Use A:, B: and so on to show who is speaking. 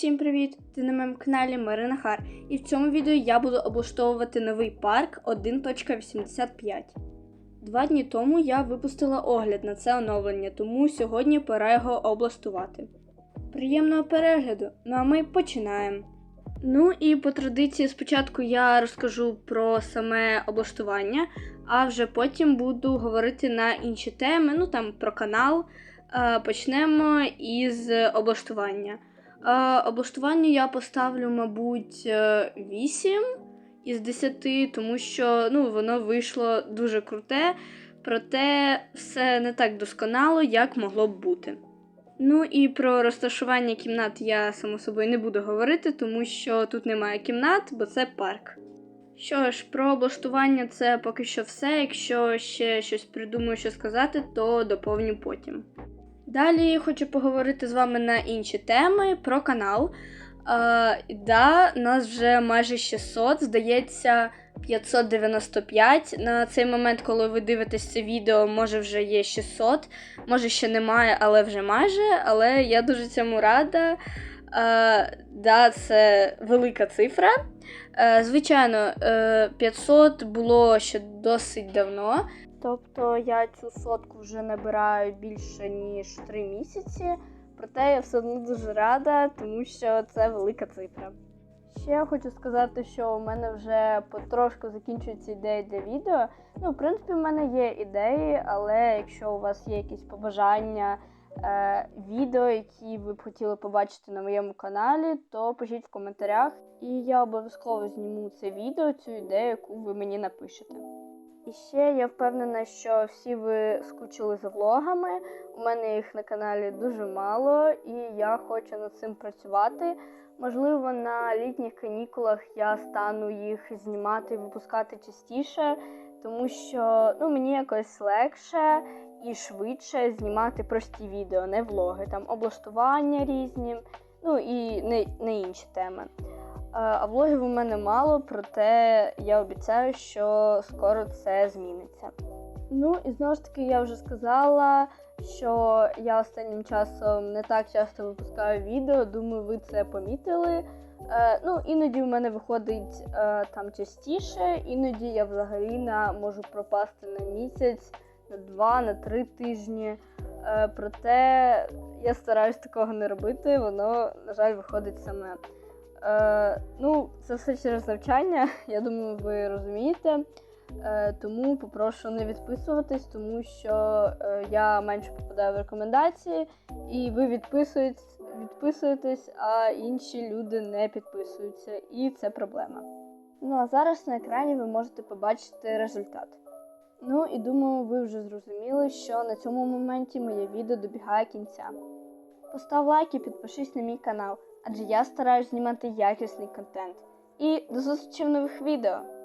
A: всім привіт! Ти на моєму каналі Марина Хар. І в цьому відео я буду облаштовувати новий парк 1.85. Два дні тому я випустила огляд на це оновлення, тому сьогодні пора його облаштувати. Приємного перегляду! Ну а ми починаємо. Ну і по традиції спочатку я розкажу про саме облаштування, а вже потім буду говорити на інші теми, ну там про канал. Е, Почнемо із облаштування. Е, Облаштування я поставлю, мабуть, е, 8 із 10, тому що ну, воно вийшло дуже круте, проте все не так досконало, як могло б бути. Ну і про розташування кімнат я само собою не буду говорити, тому що тут немає кімнат, бо це парк. Що ж, про облаштування це поки що все. Якщо ще щось придумаю, що сказати, то доповню потім. Далі хочу поговорити з вами на інші теми про канал. Е, да, нас вже майже 600, здається, 595. На цей момент, коли ви дивитесь це відео, може вже є 600, може ще немає, але вже майже. Але я дуже цьому рада. Е, да, це велика цифра. Е, звичайно, е, 500 було ще досить давно. Тобто я цю сотку вже набираю більше ніж 3 місяці, проте я все одно дуже рада, тому що це велика цифра. Ще я хочу сказати, що у мене вже потрошку закінчуються ідеї для відео. Ну, в принципі, в мене є ідеї, але якщо у вас є якісь побажання е, відео, які ви б хотіли побачити на моєму каналі, то пишіть в коментарях, і я обов'язково зніму це відео, цю ідею, яку ви мені напишете. І ще я впевнена, що всі ви скучили за влогами. У мене їх на каналі дуже мало, і я хочу над цим працювати. Можливо, на літніх канікулах я стану їх знімати і випускати частіше, тому що ну, мені якось легше і швидше знімати прості відео, не влоги, там облаштування різні, ну і не, не інші теми. Е, А влогів у мене мало, проте я обіцяю, що скоро це зміниться. Ну і знову ж таки я вже сказала, що я останнім часом не так часто випускаю відео. Думаю, ви це помітили. Е, ну, іноді в мене виходить е, там частіше, іноді я взагалі на, можу пропасти на місяць, на два, на три тижні. Е, проте я стараюсь такого не робити, воно, на жаль, виходить саме. Е, ну, це все через навчання, я думаю, ви розумієте. Е, тому попрошу не відписуватись, тому що е, я менше попадаю в рекомендації, і ви відписуєтесь, відписуєтесь, а інші люди не підписуються, і це проблема. Ну а зараз на екрані ви можете побачити результат. Ну і думаю, ви вже зрозуміли, що на цьому моменті моє відео добігає кінця. Постав лайк і підпишись на мій канал, адже я стараюсь знімати якісний контент. І до зустрічі в нових відео!